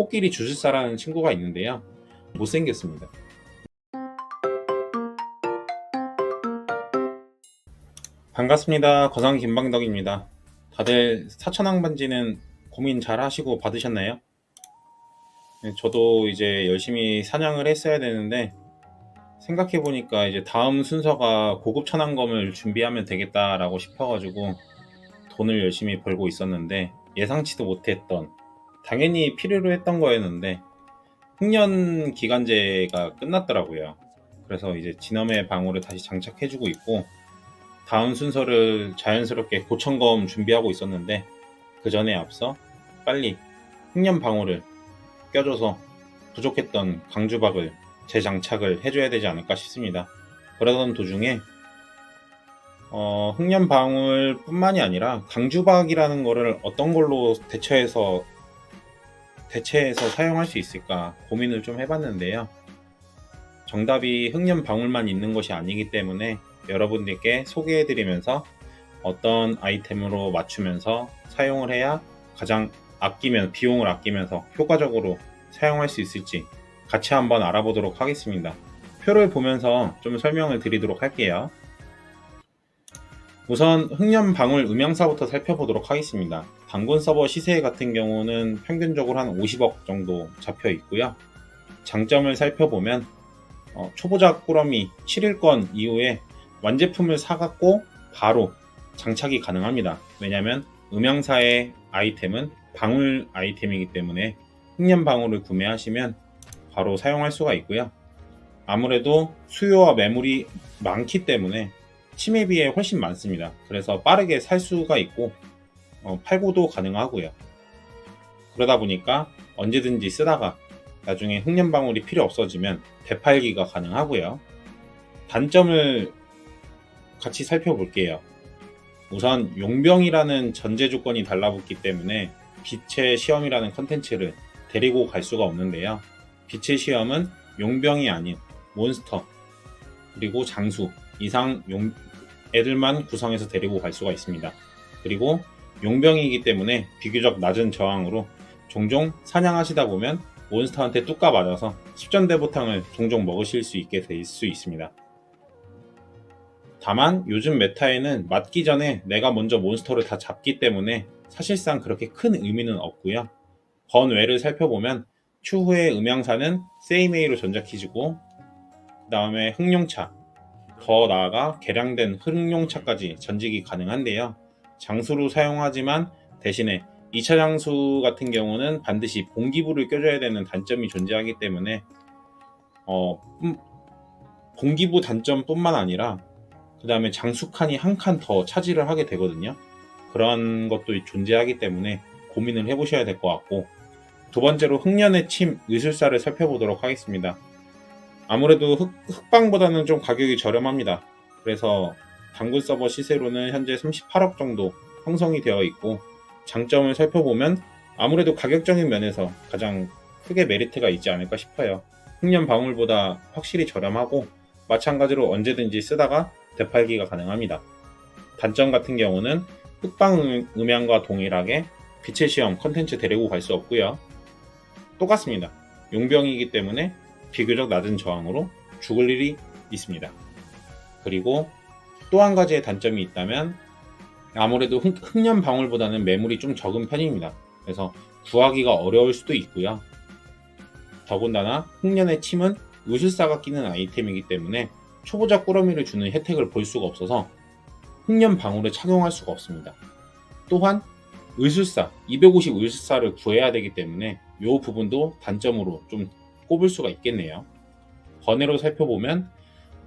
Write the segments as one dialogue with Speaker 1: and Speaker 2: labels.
Speaker 1: 코끼리 주술사라는 친구가 있는데요. 못생겼습니다. 반갑습니다. 거상 김방덕입니다. 다들 사천왕 반지는 고민 잘 하시고 받으셨나요? 네, 저도 이제 열심히 사냥을 했어야 되는데 생각해 보니까 이제 다음 순서가 고급 천왕검을 준비하면 되겠다라고 싶어가지고 돈을 열심히 벌고 있었는데 예상치도 못했던 당연히 필요로 했던 거였는데 흑년 기간제가 끝났더라고요. 그래서 이제 진엄의 방울을 다시 장착해주고 있고 다음 순서를 자연스럽게 고천검 준비하고 있었는데 그 전에 앞서 빨리 흑년 방울을 껴줘서 부족했던 강주박을 재장착을 해줘야 되지 않을까 싶습니다. 그러던 도중에 어, 흑년 방울뿐만이 아니라 강주박이라는 거를 어떤 걸로 대처해서 대체해서 사용할 수 있을까 고민을 좀 해봤는데요. 정답이 흑년 방울만 있는 것이 아니기 때문에 여러분들께 소개해드리면서 어떤 아이템으로 맞추면서 사용을 해야 가장 아끼면 비용을 아끼면서 효과적으로 사용할 수 있을지 같이 한번 알아보도록 하겠습니다. 표를 보면서 좀 설명을 드리도록 할게요. 우선 흑년 방울 음향사부터 살펴보도록 하겠습니다. 단군 서버 시세 같은 경우는 평균적으로 한 50억 정도 잡혀 있고요. 장점을 살펴보면 어, 초보자 꾸러미 7일권 이후에 완제품을 사갖고 바로 장착이 가능합니다. 왜냐하면 음향사의 아이템은 방울 아이템이기 때문에 흑년 방울을 구매하시면 바로 사용할 수가 있고요. 아무래도 수요와 매물이 많기 때문에 침에 비해 훨씬 많습니다. 그래서 빠르게 살 수가 있고 어, 팔고도 가능하고요. 그러다 보니까 언제든지 쓰다가 나중에 흑년 방울이 필요 없어지면 되팔기가 가능하고요. 단점을 같이 살펴볼게요. 우선 용병이라는 전제 조건이 달라붙기 때문에 빛의 시험이라는 컨텐츠를 데리고 갈 수가 없는데요. 빛의 시험은 용병이 아닌 몬스터 그리고 장수 이상 용 애들만 구성해서 데리고 갈 수가 있습니다. 그리고 용병이기 때문에 비교적 낮은 저항으로 종종 사냥하시다 보면 몬스터한테 뚝까 맞아서 10전 대보탕을 종종 먹으실 수 있게 될 수 있습니다. 다만 요즘 메타에는 맞기 전에 내가 먼저 몬스터를 다 잡기 때문에 사실상 그렇게 큰 의미는 없고요. 번외를 살펴보면 추후에 음향사는 세이메이로 전작해지고 그 다음에 흑룡차 더 나아가 개량된 흑룡차까지 전직이 가능한데요. 장수로 사용하지만 대신에 2차 장수 같은 경우는 반드시 봉기부를 껴줘야 되는 단점이 존재하기 때문에 어, 음, 봉기부 단점뿐만 아니라 그 다음에 장수칸이 한 칸 더 차지를 하게 되거든요. 그런 것도 존재하기 때문에 고민을 해보셔야 될 것 같고 두 번째로 흑년의 침 의술사를 살펴보도록 하겠습니다. 아무래도 흑, 흑방보다는 좀 가격이 저렴합니다. 그래서 당군 서버 시세로는 현재 38억 정도 형성이 되어 있고 장점을 살펴보면 아무래도 가격적인 면에서 가장 크게 메리트가 있지 않을까 싶어요. 흑년 방울보다 확실히 저렴하고 마찬가지로 언제든지 쓰다가 되팔기가 가능합니다. 단점 같은 경우는 흑방 음향과 동일하게 빛의 시험 컨텐츠 데리고 갈 수 없고요. 똑같습니다. 용병이기 때문에 비교적 낮은 저항으로 죽을 일이 있습니다. 그리고 또 한 가지의 단점이 있다면 아무래도 흑, 흑년 방울보다는 매물이 좀 적은 편입니다. 그래서 구하기가 어려울 수도 있고요. 더군다나 흑년의 침은 의술사가 끼는 아이템이기 때문에 초보자 꾸러미를 주는 혜택을 볼 수가 없어서 흑년 방울을 착용할 수가 없습니다. 또한 의술사, 250 의술사를 구해야 되기 때문에 이 부분도 단점으로 좀 꼽을 수가 있겠네요. 번외로 살펴보면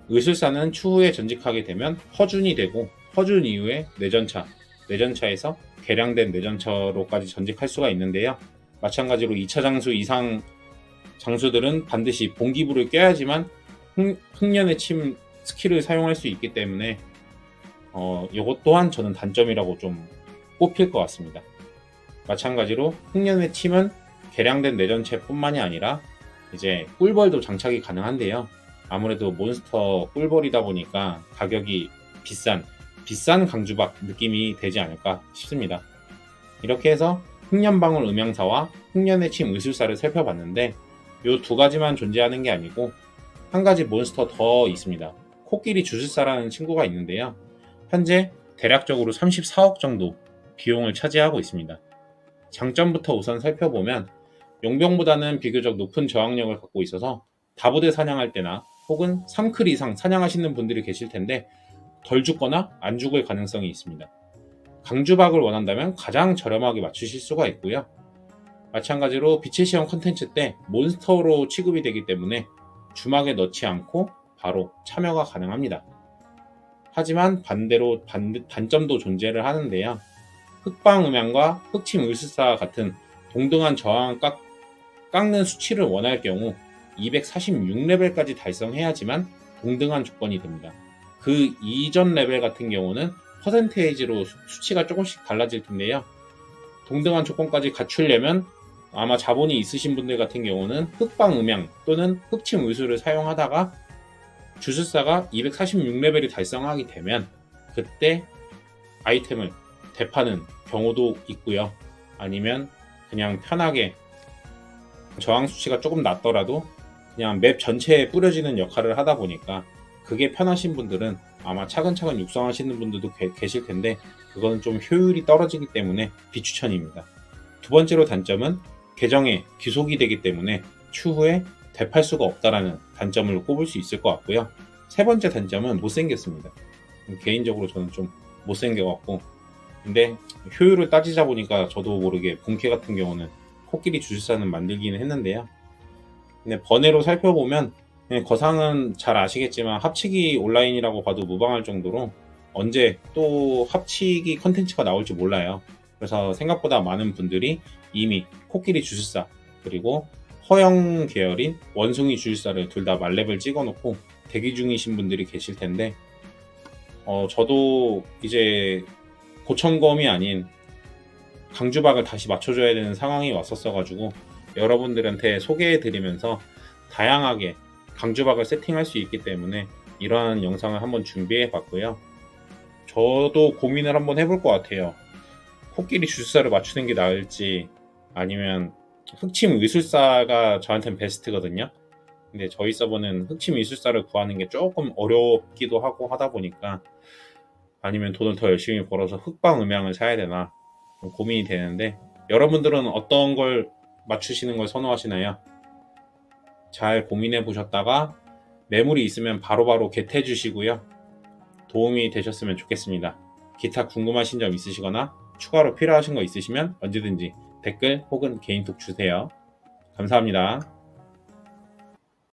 Speaker 1: 의술사는 추후에 전직하게 되면 허준이 되고 허준 이후에 내전차, 내전차에서 개량된 내전차로까지 전직할 수가 있는데요. 마찬가지로 2차 장수 이상 장수들은 반드시 봉기부를 껴야지만 흑, 흑년의 침 스킬을 사용할 수 있기 때문에 어, 이것 또한 저는 단점이라고 좀 꼽힐 것 같습니다. 마찬가지로 흑년의 침은 개량된 내전체뿐만이 아니라 이제 꿀벌도 장착이 가능한데요. 아무래도 몬스터 꿀벌이다 보니까 가격이 비싼 비싼 강주박 느낌이 되지 않을까 싶습니다. 이렇게 해서 흑년방울 음양사와 흑년의침 의술사를 살펴봤는데 이 두 가지만 존재하는 게 아니고 한 가지 몬스터 더 있습니다. 코끼리 주술사라는 친구가 있는데요. 현재 대략적으로 34억 정도 비용을 차지하고 있습니다. 장점부터 우선 살펴보면 용병보다는 비교적 높은 저항력을 갖고 있어서 다부대 사냥할 때나 혹은 3클 이상 사냥하시는 분들이 계실 텐데 덜 죽거나 안 죽을 가능성이 있습니다. 강주박을 원한다면 가장 저렴하게 맞추실 수가 있고요. 마찬가지로 빛의 시험 컨텐츠 때 몬스터로 취급이 되기 때문에 주막에 넣지 않고 바로 참여가 가능합니다. 하지만 반대로 반, 단점도 존재를 하는데요. 흑방 음향과 흑침 의술사 같은 동등한 저항 깎, 깎는 수치를 원할 경우 246레벨까지 달성해야지만 동등한 조건이 됩니다. 그 이전 레벨 같은 경우는 퍼센테이지로 수- 수치가 조금씩 달라질 텐데요. 동등한 조건까지 갖추려면 아마 자본이 있으신 분들 같은 경우는 흑방 음향 또는 흑침 의술을 사용하다가 주술사가 246레벨이 달성하게 되면 그때 아이템을 대파는 경우도 있고요. 아니면 그냥 편하게 저항 수치가 조금 낮더라도 그냥 맵 전체에 뿌려지는 역할을 하다 보니까 그게 편하신 분들은 아마 차근차근 육성하시는 분들도 계- 계실 텐데 그거는 좀 효율이 떨어지기 때문에 비추천입니다. 두 번째로 단점은 계정에 귀속이 되기 때문에 추후에 되팔 수가 없다라는 단점을 꼽을 수 있을 것 같고요. 세 번째 단점은 못생겼습니다. 개인적으로 저는 좀 못생겨갖고 근데 효율을 따지자 보니까 저도 모르게 본캐 같은 경우는 코끼리 주술사는 만들기는 했는데요. 근데 번외로 살펴보면 그냥 거상은 잘 아시겠지만 합치기 온라인이라고 봐도 무방할 정도로 언제 또 합치기 컨텐츠가 나올지 몰라요. 그래서 생각보다 많은 분들이 이미 코끼리 주술사 그리고 허영 계열인 원숭이 주술사를 둘다 말렙을 찍어놓고 대기 중이신 분들이 계실 텐데 어, 저도 이제 고천검이 아닌 강주박을 다시 맞춰줘야 되는 상황이 왔었어가지고 여러분들한테 소개해드리면서 다양하게 강주박을 세팅할 수 있기 때문에 이러한 영상을 한번 준비해 봤고요. 저도 고민을 한번 해볼 것 같아요. 코끼리 주술사를 맞추는 게 나을지 아니면 흑침 의술사가 저한테는 베스트거든요. 근데 저희 서버는 흑침 의술사를 구하는 게 조금 어렵기도 하고 하다 보니까 아니면 돈을 더 열심히 벌어서 흑방 음향을 사야 되나 좀 고민이 되는데 여러분들은 어떤 걸 맞추시는 걸 선호하시나요? 잘 고민해 보셨다가 매물이 있으면 바로바로 겟해 주시고요. 도움이 되셨으면 좋겠습니다. 기타 궁금하신 점 있으시거나 추가로 필요하신 거 있으시면 언제든지 댓글 혹은 개인톡 주세요. 감사합니다.